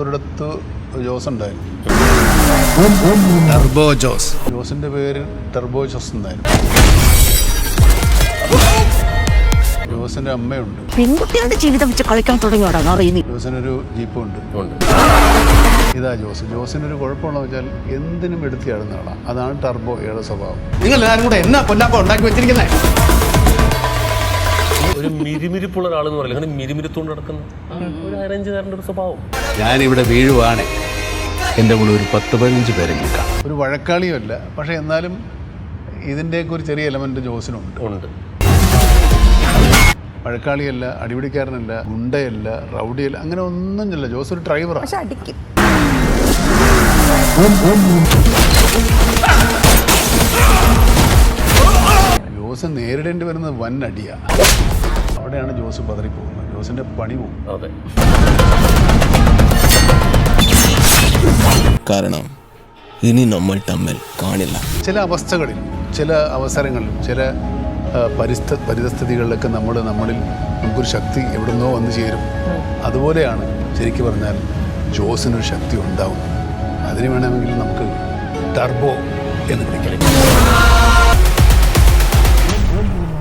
ഒരിടത്ത് ജോസ് ഉണ്ടായിരുന്നു. ടർബോ ജോസ്. ജോസിന്റെ പേര് ടെർബോ ജോസ് ഉണ്ടായിരുന്നു. ജോസിന്റെ അമ്മയുണ്ട്. പെൺകുട്ടികളുടെ ജീവിതം വെച്ച് കളിക്കാൻ തുടങ്ങിയോടാ അറിയുന്നു ജോസിനൊരു ജീപ്പുണ്ട്. ഇതാ ജോസ്. ജോസിനൊരു കുഴപ്പമുള്ള വെച്ചാൽ എന്തിനും എടുത്തിയാടുന്ന ആളാണ് അതാണ് ടർബോയുടെ സ്വഭാവം. നിങ്ങൾ എല്ലാവരും കൂടെ എന്നാ കൊല്ലാപ്പ ഉണ്ടാക്കി വെച്ചിരിക്കുന്നത് ഒരു മിരിമിരിപ്പുള്ള ഒരാളെന്ന് പറയില്ല. അങ്ങനെ മിരിമിരിത്തോണ്ട് നടക്കുന്ന ഒരു അറേഞ്ചുകാരന്റെ ഒരു സ്വഭാവം. ഞാനിവിടെ വീഴുവാണ്. എന്റെ കൂടെ ഒരു പത്ത് പതിനഞ്ച് പേരെങ്കിലും കാണും ഒരു വഴക്കാളിയുമല്ല പക്ഷെ എന്നാലും ഇതിന്റെയൊക്കെ ഒരു ചെറിയ എലമെന്റ് ജോസിനുണ്ട്. ഉണ്ട്. വഴക്കാളിയല്ല അടിപിടിക്കാരനല്ല ഗുണ്ടയല്ല റൗഡിയല്ല അങ്ങനെ ഒന്നും ഇല്ല ജോസ് ഒരു ഡ്രൈവറാണ് പക്ഷെ അടിക്കും. ജോസ് നേരിടേണ്ടി വരുന്നത് വൻ അടിയാണ് അവിടെയാണ് ജോസ് പതറിപ്പോകുന്നത്. ജോസിന്റെ പണി പോകും. അതെ. കാരണം ഇനി നമ്മൾ തമ്മിൽ കാണില്ല. ചില അവസ്ഥകളിൽ ചില അവസരങ്ങളിൽ ചില പരിസ്ഥ പരിതസ്ഥിതികളിലൊക്കെ നമ്മൾ നമ്മളിൽ നമുക്കൊരു ശക്തി എവിടുന്നോ വന്നു ചേരും. അതുപോലെയാണ് ശരിക്കും പറഞ്ഞാൽ ജോസിനൊരു ശക്തി ഉണ്ടാവും അതിന് വേണമെങ്കിൽ നമുക്ക് ടർബോ എന്ന് വിളിക്കാം.